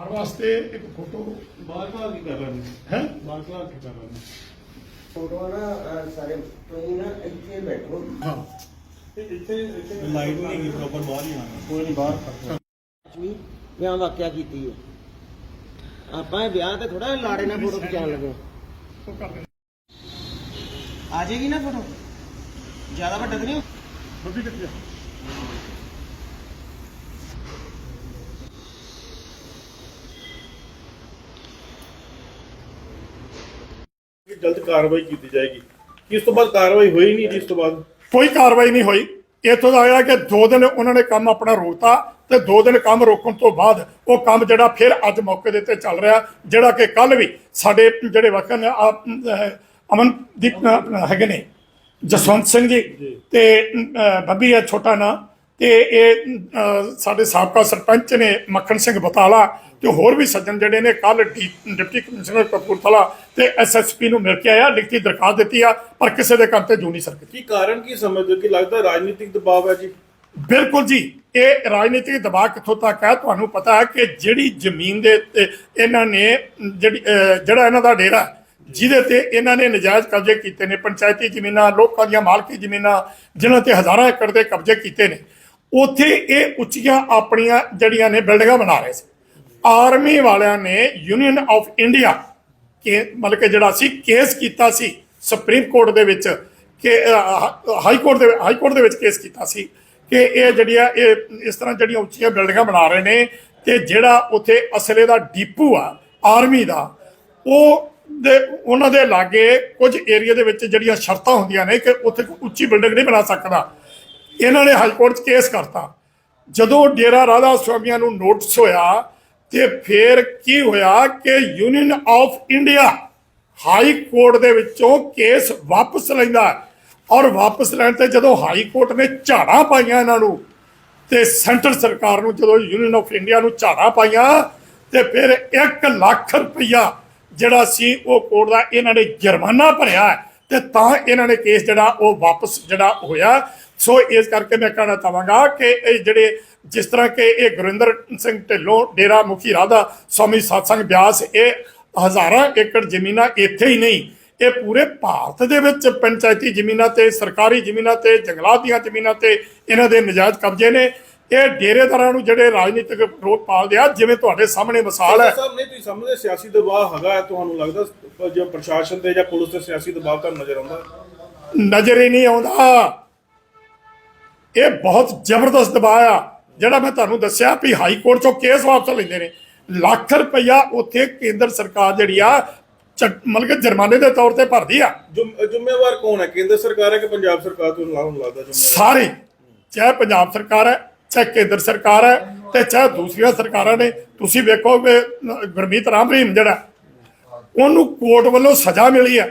ਹਰ ਵਾਸਤੇ ਇੱਕ ਫੋਟੋ ਬਾਹਰ ਕਲਾ ਕੀ ਕਰ ਰਹੇ ਨੇ ਹੈ ਬਾਹਰ ਕਲਾ ਕੀ ਕਰ ਰਹੇ ਨੇ ਫੋਟੋ ਨਾ ਅਹ ਸਾਰੇ ਤੁਸੀਂ ਨਾ ਇੱਥੇ ਬੈਠੋ ਹਾਂ ਇੱਥੇ ਇੱਥੇ ਲਾਈਟ ਨਹੀਂ ਹੈਗੀ ਪ੍ਰੋਪਰ ਬਾਹਰ ਹੀ ਆਣਾ ਕੋਈ ਨਹੀਂ ਬਾਹਰ ਖੜ੍ਹ ਵੀ ਵਿਆਹ ਵਾਕਿਆ ਕੀਤੀ ਹੈ ਆਪਾਂ ਇਹ ਵਿਆਹ ਤੇ ਥੋੜਾ ਲਾੜੇ ਨਾਲ ਫੋਟੋ ਖਿਚਾਉਣ ਲੱਗੇ ਉਹ ਕਰ ਦੇ ਆ ਜਾਏਗੀ ਨਾ ਫੋਟੋ ਜ਼ਿਆਦਾ ਵੱਡਾ ਤਾਂ ਨਹੀਂ ਬੱਬੀ ਕਿੱਥੇ ਆ ਜਲਦ ਕਾਰਵਾਈ ਕੀਤੀ ਜਾਏਗੀ। ਕਿ ਇਸ ਤੋਂ ਬਾਅਦ ਕਾਰਵਾਈ ਹੋਈ ਨਹੀਂ ਜਿਸ ਤੋਂ ਬਾਅਦ। ਕੋਈ ਕਾਰਵਾਈ ਨਹੀਂ ਹੋਈ। ਇੱਥੋਂ ਦਾ ਆਇਆ ਕਿ ਦੋ ਦਿਨ ਉਹਨਾਂ ਨੇ ਕੰਮ ਆਪਣਾ ਰੋਕਤਾ ਤੇ ਦੋ ਦਿਨ ਕੰਮ ਰੋਕਣ ਤੋਂ ਬਾਅਦ ਉਹ ਕੰਮ ਜਿਹੜਾ ਫਿਰ ਅੱਜ ਮੌਕੇ ਦੇ ਉੱਤੇ ਚੱਲ ਰਿਹਾ ਜਿਹੜਾ ਕਿ ਕੱਲ ਵੀ ਸਾਡੇ ਜਿਹੜੇ ਵਕਨ ਅਮਨਦੀਪ ਹੈਗੇ ਨੇ ਜਸਵੰਤ ਸਿੰਘ ਜੀ ਤੇ ਬੱਬੀ ਹੈ ਛੋਟਾ ਨਾਂ। ਤੇ ਇਹ ਸਾਡੇ ਸਾਬਕਾ ਸਰਪੰਚ ਨੇ ਮੱਖਣ ਸਿੰਘ ਬਤਾਲਾ ਤੇ ਹੋਰ ਵੀ ਸੱਜਣ ਜਿਹੜੇ ਨੇ ਕੱਲ ਡਿਪਟੀ ਕਮਿਸ਼ਨਰ ਕਪੂਰਥਲਾ ਤੇ ਐਸਐਸਪੀ ਨੂੰ ਮਿਲ ਕੇ ਆਇਆ ਲਿਖਤੀ ਦਰਖਾਸਤ ਦਿੱਤੀ ਆ ਪਰ ਕਿਸੇ ਦੇ ਕੰਮ ਤੇ ਜੂ ਨਹੀਂ ਸਕਦੀ ਕੀ ਕਾਰਨ ਕੀ ਸਮਝਦੇ ਕਿ ਲੱਗਦਾ ਰਾਜਨੀਤਿਕ ਦਬਾਅ ਹੈ ਜੀ? ਬਿਲਕੁਲ ਜੀ ਇਹ ਰਾਜਨੀਤਿਕ ਦਬਾਅ ਕਿੱਥੋਂ ਤੱਕ ਹੈ? ਤੁਹਾਨੂੰ ਪਤਾ ਹੈ ਕਿ ਜਿਹੜੀ ਜ਼ਮੀਨ ਦੇ ਉੱਤੇ ਇਹਨਾਂ ਨੇ ਜਿਹੜੀ ਜਿਹੜਾ ਇਹਨਾਂ ਦਾ ਡੇਰਾ ਜਿਹਦੇ ਤੇ ਇਹਨਾਂ ਨੇ ਨਜਾਇਜ਼ ਕਬਜ਼ੇ ਕੀਤੇ ਨੇ ਪੰਚਾਇਤੀ ਜ਼ਮੀਨਾਂ ਲੋਕਾਂ ਦੀਆਂ ਮਾਲਕੀ ਜ਼ਮੀਨਾਂ ਜਿਨ੍ਹਾਂ ਤੇ ਹਜ਼ਾਰਾਂ ਏਕੜ ਦੇ ਕਬਜ਼ੇ ਕੀਤੇ ਨੇ ਉੱਥੇ ਇਹ ਉੱਚੀਆਂ ਆਪਣੀਆਂ ਜਿਹੜੀਆਂ ਨੇ ਬਿਲਡਿੰਗਾਂ ਬਣਾ ਰਹੇ ਸੀ। ਆਰਮੀ ਵਾਲਿਆਂ ਨੇ ਯੂਨੀਅਨ ਆਫ ਇੰਡੀਆ ਕੇ ਮਤਲਬ ਕਿ ਜਿਹੜਾ ਸੀ ਕੇਸ ਕੀਤਾ ਸੀ ਸੁਪਰੀਮ ਕੋਰਟ ਦੇ ਵਿੱਚ ਕਿ ਹਾਈ ਕੋਰਟ ਦੇ ਹਾਈ ਕੋਰਟ ਦੇ ਵਿੱਚ ਕੇਸ ਕੀਤਾ ਸੀ ਕਿ ਇਹ ਜਿਹੜੀਆਂ, ਇਹ, ਇਸ ਤਰ੍ਹਾਂ ਜਿਹੜੀਆਂ ਉੱਚੀਆਂ ਬਿਲਡਿੰਗਾਂ ਬਣਾ ਰਹੇ ਨੇ ਤੇ ਜਿਹੜਾ ਉੱਥੇ ਅਸਲੇ ਦਾ ਡੀਪੂ ਆ, ਆਰਮੀ ਦਾ, ਉਹ ਦੇ, ਉਹਨਾਂ ਦੇ ਲਾਗੇ ਕੁਝ ਏਰੀਆ ਦੇ ਵਿੱਚ ਜਿਹੜੀਆਂ ਸ਼ਰਤਾਂ ਹੁੰਦੀਆਂ ਨੇ ਕਿ ਉੱਥੇ ਕੋਈ ਉੱਚੀ ਬਿਲਡਿੰਗ ਨਹੀਂ ਬਣਾ ਸਕਦਾ। ਇਹਨਾਂ ਨੇ ਹਾਈ ਕੋਰਟ 'ਚ ਕੇਸ ਕਰਤਾ। ਜਦੋਂ ਡੇਰਾ ਰਾਧਾ ਸਵਾਮੀਆਂ ਨੂੰ ਨੋਟਿਸ ਹੋਇਆ ਤੇ ਫਿਰ ਕੀ ਹੋਇਆ ਕਿ union of India high court ਦੇ ਵਿੱਚੋਂ ਕੇਸ ਵਾਪਸ ਲੈਂਦਾ ਔਰ ਵਾਪਸ ਲੈਣ ਤੇ ਜਦੋਂ ਹਾਈ ਕੋਰਟ ਨੇ ਝਾੜਾਂ ਪਾਈਆਂ ਇਹਨਾਂ ਨੂੰ ਤੇ ਸੈਂਟਰ ਸਰਕਾਰ ਨੂੰ ਜਦੋਂ ਯੂਨੀਅਨ ਆਫ ਇੰਡੀਆ ਨੂੰ ਝਾੜਾਂ ਪਾਈਆਂ ਤੇ ਫਿਰ 1 ਲੱਖ ਰੁਪਈਆ ਜਿਹੜਾ ਸੀ ਉਹ ਕੋਰਟ ਦਾ ਇਹਨਾਂ ਨੇ ਜੁਰਮਾਨਾ ਭਰਿਆ ਹੈ। ਤੇ ਤਾਂ ਇਹਨਾਂ ਨੇ ਕੇਸ ਜਿਹੜਾ ਉਹ ਵਾਪਸ ਜਿਹੜਾ ਹੋਇਆ। ਸੋ ਇਸ ਕਰਕੇ ਮੈਂ ਕਹਿਣਾ ਚਾਹਾਂਗਾ ਕਿ ਇਹ ਜਿਹੜੇ ਜਿਸ ਤਰ੍ਹਾਂ ਕਿ ਇਹ ਗੁਰਿੰਦਰ ਸਿੰਘ ਢਿੱਲੋਂ, ਡੇਰਾ ਮੁਖੀ ਰਾਧਾ ਸਵਾਮੀ ਸਤਸੰਗ ਬਿਆਸ, ਇਹ ਹਜ਼ਾਰਾਂ ਏਕੜ ਜ਼ਮੀਨਾਂ ਇੱਥੇ ਹੀ ਨਹੀਂ, ਇਹ ਪੂਰੇ ਭਾਰਤ ਦੇ ਵਿੱਚ ਪੰਚਾਇਤੀ ਜ਼ਮੀਨਾਂ ਤੇ, ਸਰਕਾਰੀ ਜ਼ਮੀਨਾਂ ਤੇ, ਜੰਗਲਾਤ ਦੀਆਂ ਜ਼ਮੀਨਾਂ ਤੇ ਇਹਨਾਂ ਦੇ ਨਜਾਇਜ਼ ਕਬਜ਼ੇ ਨੇ। ਇਹ ਡੇਰੇਦਾਰਾਂ ਨੂੰ ਜਿਹੜੇ ਰਾਜਨੀਤਿਕ ਵਿਰੋਧ ਪਾਲਦੇ ਆ ਜਿਵੇਂ ਤੁਹਾਡੇ ਸਾਹਮਣੇ ਮਿਸਾਲ ਹੈ। ਸਾਹਿਬ ਨਹੀਂ ਤੁਸੀਂ ਸਮਝਦੇ ਸਿਆਸੀ ਦਬਾਅ ਹੈਗਾ ਹੈ ਤੁਹਾਨੂੰ ਲੱਗਦਾ ਜੋ ਪ੍ਰਸ਼ਾਸਨ ਤੇ ਜਾਂ ਪੁਲਿਸ ਤੇ ਸਿਆਸੀ ਦਬਾਅ ਤੁਹਾਨੂੰ ਨਜ਼ਰ ਆਉਂਦਾ ਨਜ਼ਰ ਹੀ ਨਹੀਂ ਆਉਂਦਾ। ਇਹ ਬਹੁਤ ਜ਼ਬਰਦਸਤ ਦਬਾਅ ਆ ਜਿਹੜਾ ਮੈਂ ਤੁਹਾਨੂੰ ਦੱਸਿਆ ਵੀ ਹਾਈ ਕੋਰਟ ਚੋਂ ਕੇਸ ਵਾਪਸ ਲੈਂਦੇ ਨੇ। ਲੱਖ ਰੁਪਈਆ ਉੱਥੇ ਕੇਂਦਰ ਸਰਕਾਰ ਜਿਹੜੀ ਆ ਮਤਲਬ ਜੁਰਮਾਨੇ ਦੇ ਤੌਰ ਤੇ ਭਰਦੀ ਆ। ਜ਼ਿੰਮ- ਜ਼ਿੰਮੇਵਾਰ ਕੌਣ ਹੈ? ਕੇਂਦਰ ਸਰਕਾਰ ਹੈ ਕਿ ਪੰਜਾਬ ਸਰਕਾਰ? ਤੋਂ ਤੁਹਾਨੂੰ ਲੱਗਦਾ ਜ਼ਿੰਮੇਵਾਰ? ਸਾਰੇ ਚਾਹੇ ਪੰਜਾਬ ਸਰਕਾਰ ਹੈ ਚਾਹੇ ਕੇਂਦਰ ਸਰਕਾਰ ਹੈ ਤੇ ਚਾਹੇ ਦੂਸਰੀਆਂ ਸਰਕਾਰਾਂ ਨੇ। ਤੁਸੀਂ ਵੇਖੋ ਕਿ ਗੁਰਮੀਤ ਰਾਮ ਰਹੀਮ ਜਿਹੜਾ, ਉਹਨੂੰ ਕੋਰਟ ਵੱਲੋਂ ਸਜ਼ਾ ਮਿਲੀ ਹੈ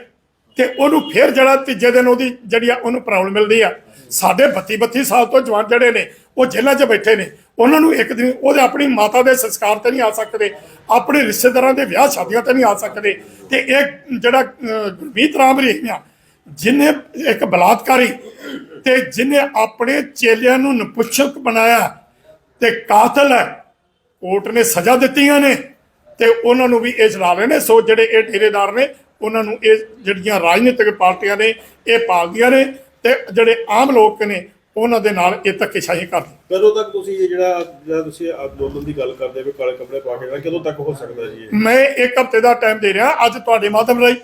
ਤੇ ਉਹਨੂੰ ਫਿਰ ਜਿਹੜਾ ਤੀਜੇ ਦਿਨ ਉਹਦੀ ਜਿਹੜੀ ਆ, ਉਹਨੂੰ ਪ੍ਰੋਬਲਮ ਮਿਲਦੀ ਆ। ਸਾਡੇ 32 32 ਸਾਲ ਤੋਂ ਜਵਾਨ ਜਿਹੜੇ ਨੇ, ਉਹ ਜੇਲ੍ਹਾਂ 'ਚ ਬੈਠੇ ਨੇ। ਉਹਨਾਂ ਨੂੰ ਇੱਕ ਦਿਨ, ਉਹਦੇ ਆਪਣੀ ਮਾਤਾ ਦੇ ਸੰਸਕਾਰ ਤੇ ਨਹੀਂ ਆ ਸਕਦੇ, ਆਪਣੇ ਰਿਸ਼ਤੇਦਾਰਾਂ ਦੇ ਵਿਆਹ ਸ਼ਾਦੀਆਂ ਤੇ ਨਹੀਂ ਆ ਸਕਦੇ। ਤੇ ਇਹ ਜਿਹੜਾ ਗੁਰਮੀਤ ਰਾਮ ਰਹੀਮ ਆ, ਜਿਨੇ ਇੱਕ ਬਲਾਤਕਾਰੀ ਤੇ ਜਿਨੇ ਆਪਣੇ ਚੇਲਿਆਂ ਨੂੰ ਨਪੁੱਛਕ ਬਣਾਇਆ ਤੇ ਕਾਤਲ ਹੈ ਕੋਰਟ ਨੇ ਸਜ਼ਾ ਦਿੱਤੀਆਂ ਨੇ ਤੇ ਉਹਨਾਂ ਨੂੰ ਵੀ ਇਹ ਚਲਾ ਰਹੇ ਨੇ ਸੋ ਜਿਹੜੇ ਇਹ ਡੇਰੇਦਾਰ ਨੇ ਉਹਨਾਂ ਨੂੰ ਇਹ ਜਿਹੜੀਆਂ ਰਾਜਨੀਤਿਕ ਪਾਰਟੀਆਂ ਨੇ ਇਹ ਪਾਲਦੀਆਂ ਨੇ ਤੇ ਜਿਹੜੇ ਆਮ ਲੋਕ ਨੇ ਉਹਨਾਂ ਦੇ ਨਾਲ ਇਹ ਧੱਕੇਸ਼ਾਹੀ ਕਰਦੇ ਕਦੋਂ ਤੱਕ ਤੁਸੀਂ ਇਹ ਜਿਹੜਾ ਜਿਹੜਾ ਤੁਸੀਂ ਅੰਦੋਲਨ ਦੀ ਗੱਲ ਕਰਦੇ ਹੋ ਕਾਲੇ ਕੱਪੜੇ ਪਾ ਕੇ ਜਿਹੜਾ ਕਦੋਂ ਤੱਕ ਹੋ ਸਕਦਾ ਜੀ ਮੈਂ ਇੱਕ ਹਫ਼ਤੇ ਦਾ ਟਾਈਮ ਦੇ ਰਿਹਾ ਅੱਜ ਤੁਹਾਡੇ ਮਾਧਿਅਮ ਰਾਹੀਂ।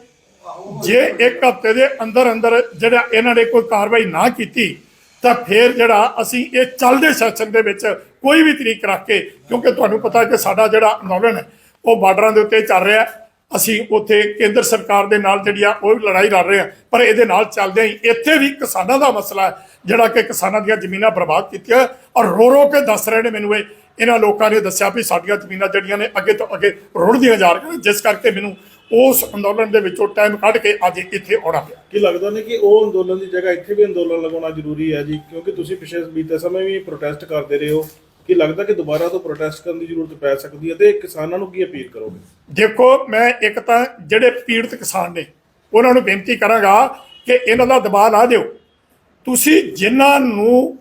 ਜੇ ਇੱਕ ਹਫ਼ਤੇ ਦੇ ਅੰਦਰ ਅੰਦਰ ਜਿਹੜਾ ਇਹਨਾਂ ਨੇ ਕੋਈ ਕਾਰਵਾਈ ਨਾ ਕੀਤੀ, ਤਾਂ ਫਿਰ ਜਿਹੜਾ ਅਸੀਂ ਇਹ ਚੱਲਦੇ ਸੈਸ਼ਨ ਦੇ ਵਿੱਚ ਕੋਈ ਵੀ ਤਰੀਕ ਰੱਖ ਕੇ, ਕਿਉਂਕਿ ਤੁਹਾਨੂੰ ਪਤਾ ਕਿ ਸਾਡਾ ਜਿਹੜਾ ਅੰਦੋਲਨ ਹੈ, ਉਹ ਬਾਰਡਰਾਂ ਦੇ ਉੱਤੇ ਚੱਲ ਰਿਹਾ ਅਸੀਂ ਉੱਥੇ ਕੇਂਦਰ ਸਰਕਾਰ ਦੇ ਨਾਲ ਜਿਹੜੀ ਆ, ਉਹ ਲੜਾਈ ਲੜ ਰਹੇ ਆ ਪਰ ਇਹਦੇ ਨਾਲ ਚੱਲਦੇ ਹੀ ਇੱਥੇ ਵੀ ਕਿਸਾਨਾਂ ਦਾ ਮਸਲਾ ਹੈ, ਜਿਹੜਾ ਕਿ ਕਿਸਾਨਾਂ ਦੀਆਂ ਜ਼ਮੀਨਾਂ ਬਰਬਾਦ ਕੀਤੀਆਂ ਔਰ ਰੋ ਰੋ ਕੇ ਦੱਸ ਰਹੇ ਨੇ ਮੈਨੂੰ ਇਹ। ਇਹਨਾਂ ਲੋਕਾਂ ਨੇ ਦੱਸਿਆ ਵੀ ਸਾਡੀਆਂ ਜ਼ਮੀਨਾਂ ਜਿਹੜੀਆਂ ਨੇ ਅੱਗੇ ਤੋਂ ਅੱਗੇ ਰੁੜਦੀਆਂ ਜਾ ਰਹੀਆਂ ਜਿਸ ਕਰਕੇ ਮੈਨੂੰ ਉਸ ਅੰਦੋਲਨ ਦੇ ਵਿੱਚੋਂ ਟਾਈਮ ਕੱਢ ਕੇ ਅੱਜ ਇੱਥੇ ਆਉਣਾ ਪਿਆ। ਕੀ ਲੱਗਦਾ ਨਹੀਂ ਕਿ ਉਹ ਅੰਦੋਲਨ ਦੀ ਜਗ੍ਹਾ ਇੱਥੇ ਵੀ ਅੰਦੋਲਨ ਲਗਾਉਣਾ ਜ਼ਰੂਰੀ ਹੈ ਜੀ? ਕਿਉਂਕਿ ਤੁਸੀਂ ਪਿਛਲੇ ਬੀਤੇ ਸਮੇਂ ਵੀ ਪ੍ਰੋਟੈਸਟ ਕਰਦੇ ਰਹੇ ਹੋ। ਕੀ ਲੱਗਦਾ ਕਿ ਦੁਬਾਰਾ ਤੋਂ ਪ੍ਰੋਟੈਸਟ ਕਰਨ ਦੀ ਜ਼ਰੂਰਤ ਪੈ ਸਕਦੀ ਹੈ ਤੇ ਕਿਸਾਨਾਂ ਨੂੰ ਕੀ ਅਪੀਲ ਕਰੋਗੇ? ਦੇਖੋ ਮੈਂ ਇੱਕ ਤਾਂ ਜਿਹੜੇ ਪੀੜਤ ਕਿਸਾਨ ਨੇ ਉਹਨਾਂ ਨੂੰ ਬੇਨਤੀ ਕਰਾਂਗਾ ਕਿ ਇਹਨਾਂ ਦਾ ਦਬਾਅ ਲਾ ਦਿਓ। ਤੁਸੀਂ ਜਿਨ੍ਹਾਂ ਨੂੰ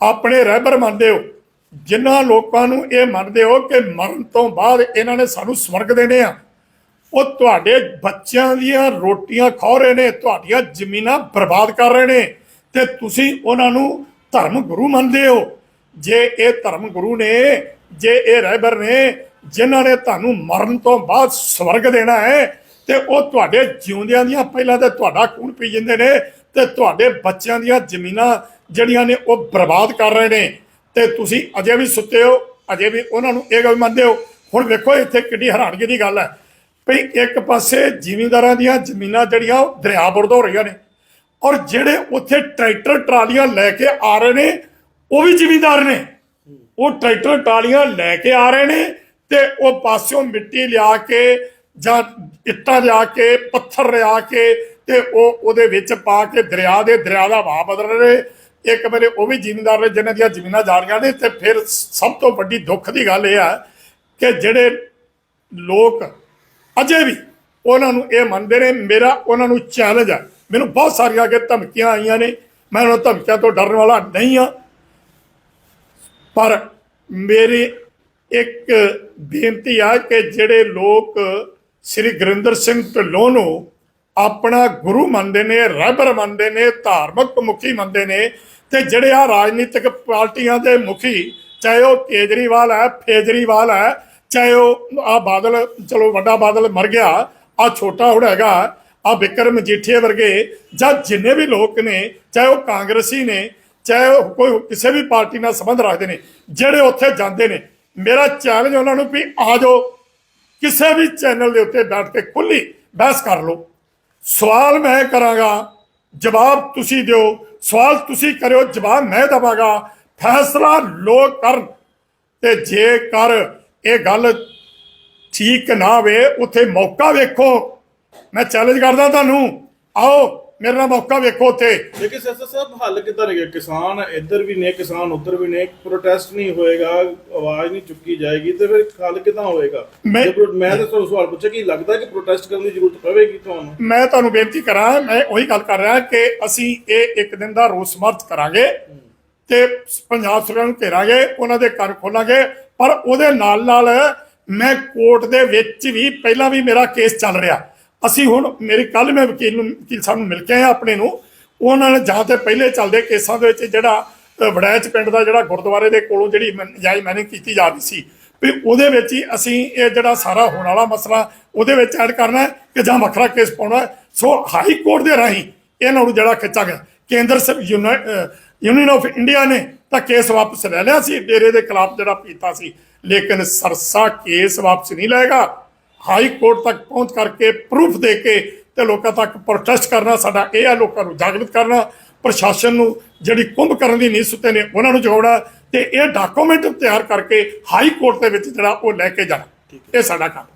ਆਪਣੇ ਰਹਿਬਰ ਮੰਨਦੇ ਹੋ ਜਿਨ੍ਹਾਂ ਲੋਕਾਂ ਨੂੰ ਇਹ ਮੰਨਦੇ ਹੋ ਕਿ ਮਰਨ ਤੋਂ ਬਾਅਦ ਇਹਨਾਂ ਨੇ ਸਾਨੂੰ ਸਵਰਗ ਦੇਣੇ ਆ। ਉਹ ਤੁਹਾਡੇ ਬੱਚਿਆਂ ਦੀਆਂ ਰੋਟੀਆਂ ਖਾ ਰਹੇ ਨੇ, ਤੁਹਾਡੀਆਂ ਜ਼ਮੀਨਾਂ ਬਰਬਾਦ ਕਰ ਰਹੇ ਨੇ ਤੇ ਤੁਸੀਂ ਉਹਨਾਂ ਨੂੰ ਧਰਮ ਗੁਰੂ ਮੰਨਦੇ ਹੋ। ਜੇ ਇਹ ਧਰਮ ਗੁਰੂ ਨੇ, ਜੇ ਇਹ ਰਹਿਬਰ ਨੇ, ਜਿਨ੍ਹਾਂ ਨੇ ਤੁਹਾਨੂੰ ਮਰਨ ਤੋਂ ਬਾਅਦ ਸਵਰਗ ਦੇਣਾ ਹੈ, ਤੇ ਉਹ ਤੁਹਾਡੇ ਜਿਉਂਦਿਆਂ ਦੀਆਂ ਪਹਿਲਾਂ ਤਾਂ ਤੁਹਾਡਾ ਖੂਨ ਪੀ ਜਾਂਦੇ ਨੇ ਤੇ ਤੁਹਾਡੇ ਬੱਚਿਆਂ ਦੀਆਂ ਜ਼ਮੀਨਾਂ ਜਿਹੜੀਆਂ ਨੇ ਉਹ ਬਰਬਾਦ ਕਰ ਰਹੇ ਨੇ। ਤੇ ਤੁਸੀਂ ਅਜੇ ਵੀ ਸੁੱਤੇ ਹੋ, ਅਜੇ ਵੀ ਉਹਨਾਂ ਨੂੰ ਇਹ ਗੱਲ ਮੰਨਦੇ ਹੋ। ਹੁਣ ਵੇਖੋ ਇੱਥੇ ਕਿੱਡੀ ਹੈਰਾਨਗੀ ਦੀ ਗੱਲ ਹੈ। ਭਈ ਇੱਕ ਪਾਸੇ ਜ਼ਿਮੀਂਦਾਰਾਂ ਦੀਆਂ ਜ਼ਮੀਨਾਂ ਜਿਹੜੀਆਂ ਉਹ ਦਰਿਆ ਬੁਰਦ ਹੋ ਰਹੀਆਂ ਨੇ ਔਰ ਜਿਹੜੇ ਉੱਥੇ ਟਰੈਕਟਰ ਟਰਾਲੀਆਂ ਲੈ ਕੇ ਆ ਰਹੇ ਨੇ, ਉਹ ਵੀ ਜ਼ਿਮੀਂਦਾਰ ਨੇ। ਉਹ ਟਰੈਕਟਰ ਟਰਾਲੀਆਂ ਲੈ ਕੇ ਆ ਰਹੇ ਨੇ ਤੇ ਉਹ ਪਾਸਿਓਂ ਮਿੱਟੀ ਲਿਆ ਕੇ ਜਾਂ ਇੱਟਾਂ ਲਿਆ ਕੇ, ਪੱਥਰ ਲਿਆ ਕੇ ਤੇ ਉਹ ਉਹਦੇ ਵਿੱਚ ਪਾ ਕੇ ਦਰਿਆ ਦੇ ਦਰਿਆ ਦਾ ਵਹਾਅ ਬਦਲ ਰਹੇ ਇੱਕ ਵੇਲੇ ਉਹ ਵੀ ਜ਼ਿਮੀਂਦਾਰ ਨੇ ਜਿਨ੍ਹਾਂ ਦੀਆਂ ਜ਼ਮੀਨਾਂ ਜਾ ਰਹੀਆਂ ਨੇ ਤੇ ਫਿਰ ਸਭ ਤੋਂ ਵੱਡੀ ਦੁੱਖ ਦੀ ਗੱਲ ਇਹ ਹੈ ਕਿ ਜਿਹੜੇ ਲੋਕ ਅਜੇ ਵੀ ਉਹਨਾਂ ਨੂੰ ਇਹ ਮੰਨਦੇ ਨੇ, ਮੇਰਾ ਉਹਨਾਂ ਨੂੰ ਚੈਲੰਜ ਹੈ ਮੈਨੂੰ ਬਹੁਤ ਸਾਰੀਆਂ ਅੱਗੇ ਧਮਕੀਆਂ ਆਈਆਂ ਨੇ। ਮੈਂ ਉਹਨਾਂ ਧਮਕੀਆਂ ਤੋਂ ਡਰਨ ਵਾਲਾ ਨਹੀਂ ਆ ਪਰ ਮੇਰੀ ਇੱਕ ਬੇਨਤੀ ਆ ਕਿ ਜਿਹੜੇ ਲੋਕ ਸ੍ਰੀ ਗੁਰਿੰਦਰ ਸਿੰਘ ਢਿੱਲੋਂ ਨੂੰ ਆਪਣਾ ਗੁਰੂ ਮੰਨਦੇ ਨੇ ਰਹਿਬਰ ਮੰਨਦੇ ਨੇ, ਧਾਰਮਿਕ ਮੁਖੀ ਮੰਨਦੇ ਨੇ ਤੇ ਜਿਹੜੇ ਆ ਰਾਜਨੀਤਿਕ ਪਾਰਟੀਆਂ ਦੇ ਮੁਖੀ, ਚਾਹੇ ਉਹ ਕੇਜਰੀਵਾਲ ਹੈ, ਫੇਜਰੀਵਾਲ ਹੈ ਚਾਹੇ ਉਹ ਆ ਬਾਦਲ, ਚਲੋ ਵੱਡਾ ਬਾਦਲ ਮਰ ਗਿਆ, ਆ ਛੋਟਾ ਹੁਣ ਹੈਗਾ, ਆ ਬਿਕਰਮ ਮਜੀਠੀਆ ਵਰਗੇ, ਜਾਂ ਜਿੰਨੇ ਵੀ ਲੋਕ ਨੇ, ਚਾਹੇ ਉਹ ਕਾਂਗਰਸੀ ਨੇ, ਚਾਹੇ ਉਹ ਕੋਈ ਕਿਸੇ ਵੀ ਪਾਰਟੀ ਨਾਲ ਸੰਬੰਧ ਰੱਖਦੇ ਨੇ, ਜਿਹੜੇ ਉੱਥੇ ਜਾਂਦੇ ਨੇ, ਮੇਰਾ ਚੈਲੰਜ ਉਹਨਾਂ ਨੂੰ ਵੀ ਆ ਜਾਓ, ਕਿਸੇ ਵੀ ਚੈਨਲ ਦੇ ਉੱਤੇ ਬੈਠ ਕੇ ਖੁੱਲੀ ਬਹਿਸ ਕਰ ਲਓ। ਸਵਾਲ ਮੈਂ ਕਰਾਂਗਾ, ਜਵਾਬ ਤੁਸੀਂ ਦਿਓ, ਸਵਾਲ ਤੁਸੀਂ ਕਰਿਓ, ਜਵਾਬ ਮੈਂ ਦਵਾਂਗਾ, ਫੈਸਲਾ ਲੋਕ ਕਰਨ, ਤੇ ਜੇਕਰ ਇਹ ਗੱਲ ਠੀਕ ਨਾ ਹੋਵੇ ਉੱਥੇ ਮੌਕਾ ਵੇਖੋ। ਮੈਂ ਚੈਲੰਜ ਕਰਦਾ ਤੁਹਾਨੂੰ। ਆਓ ਮੇਰੇ ਨਾਲ ਮੌਕਾ ਵੇਖੋ ਉੱਥੇ। ਲੇਕਿਨ ਸਰ ਸਾਹਿਬ ਹੱਲ ਕਿੱਦਾਂ ਰਹੇਗਾ ਕਿਸਾਨ ਇੱਧਰ ਵੀ ਨੇ ਕਿਸਾਨ ਉੱਧਰ ਵੀ ਨੇ। ਪ੍ਰੋਟੈਸਟ ਨਹੀਂ ਹੋਏਗਾ ਆਵਾਜ਼ ਨਹੀਂ ਚੁੱਕੀ ਜਾਏਗੀ ਤੇ ਫਿਰ ਹੱਲ ਕਿੱਦਾਂ ਹੋਏਗਾ? ਮੈਂ- ਮੈਂ ਤਾਂ ਤੁਹਾਨੂੰ ਸਵਾਲ ਪੁੱਛਿਆ ਕਿ ਲੱਗਦਾ ਕਿ ਪ੍ਰੋਟੈਸਟ ਕਰਨ ਦੀ ਜ਼ਰੂਰਤ ਪਵੇਗੀ ਤੁਹਾਨੂੰ? ਮੈਂ ਤੁਹਾਨੂੰ ਬੇਨਤੀ ਕਰਾਂ ਮੈਂ ਉਹੀ ਗੱਲ ਕਰ ਰਿਹਾ ਕਿ ਅਸੀਂ ਇਹ ਇੱਕ ਦਿਨ ਦਾ ਰੋਸ ਮਾਰਚ ਕਰਾਂਗੇ ਤੇ ਪੰਜਾਬ ਸਰਕਾਰ ਨੂੰ ਘੇਰਾਂਗੇ ਉਹਨਾਂ ਦੇ ਕੰਨ ਖੋਲਾਂਗੇ। ਪਰ ਉਹਦੇ ਨਾਲ ਨਾਲ ਮੈਂ ਕੋਰਟ ਦੇ ਵਿੱਚ ਵੀ ਪਹਿਲਾਂ ਵੀ ਮੇਰਾ ਕੇਸ ਚੱਲ ਰਿਹਾ। ਅਸੀਂ ਹੁਣ ਮੇਰੀ ਕੱਲ ਮੈਂ ਵਕੀਲ ਨੂੰ ਵਕੀਲ ਸਾਹਿਬ ਨੂੰ ਮਿਲ ਕੇ ਆਇਆ ਆਪਣੇ ਨੂੰ। ਉਹਨਾਂ ਨੇ ਜਾਂ ਤੇ ਪਹਿਲੇ ਚੱਲਦੇ ਕੇਸਾਂ ਦੇ ਵਿੱਚ ਜਿਹੜਾ ਅ, ਵੜੈਚ ਪਿੰਡ ਦਾ ਜਿਹੜਾ ਗੁਰਦੁਆਰੇ ਦੇ ਕੋਲੋਂ ਜਿਹੜੀ ਮਨ- ਨਜਾਇਜ਼ ਮਾਈਨਿੰਗ ਕੀਤੀ ਜਾ ਰਹੀ ਸੀ। ਵੀ ਉਹਦੇ ਵਿੱਚ ਹੀ ਅਸੀਂ ਇਹ ਜਿਹੜਾ ਸਾਰਾ ਹੋਣ ਵਾਲਾ ਮਸਲਾ ਉਹਦੇ ਵਿੱਚ ਐਡ ਕਰਨਾ ਹੈ ਕਿ ਜਾਂ ਵੱਖਰਾ ਕੇਸ ਪਾਉਣਾ ਸੋ ਹਾਈ ਕੋਰਟ ਦੇ ਰਾਹੀਂ ਇਹਨਾਂ ਨੂੰ ਜਿਹੜਾ ਖਿੱਚਾ ਗਿਆ। ਕੇਂਦਰ ਸ- ਯੂਨੀਅਨ ਆਫ ਇੰਡੀਆ ਨੇ ਤਾਂ ਕੇਸ ਵਾਪਸ ਲੈ ਲਿਆ ਸੀ। ਡੇਰੇ ਦੇ ਖਿਲਾਫ ਜਿਹੜਾ ਕੀਤਾ ਸੀ। ਲੇਕਿਨ ਸਰਸਾ ਕੇਸ ਵਾਪਸ ਨਹੀਂ ਲਏਗਾ। ਹਾਈ ਕੋਰਟ ਤੱਕ ਪਹੁੰਚ ਕਰਕੇ ਪ੍ਰੂਫ ਦੇ ਕੇ ਤੇ ਲੋਕਾਂ ਤੱਕ ਪ੍ਰੋਟੈਸਟ ਕਰਨਾ ਸਾਡਾ ਇਹ ਆ ਲੋਕਾਂ ਨੂੰ ਜਾਗਰੂਕ ਕਰਨਾ। ਪ੍ਰਸ਼ਾਸਨ ਨੂੰ ਜਿਹੜੀ ਕੁੰਭ ਕਰਨ ਦੀ ਨੀਂਦ ਸੁੱਤੇ ਨੇ ਉਹਨਾਂ ਨੂੰ ਜਗਾਉਣਾ ਤੇ ਇਹ ਡਾਕੂਮੈਂਟ ਤਿਆਰ ਕਰਕੇ ਹਾਈ ਕੋਰਟ ਦੇ ਵਿੱਚ ਜਿਹੜਾ ਉਹ ਲੈ ਕੇ ਜਾਣਾ। ਇਹ ਸਾਡਾ ਕੰਮ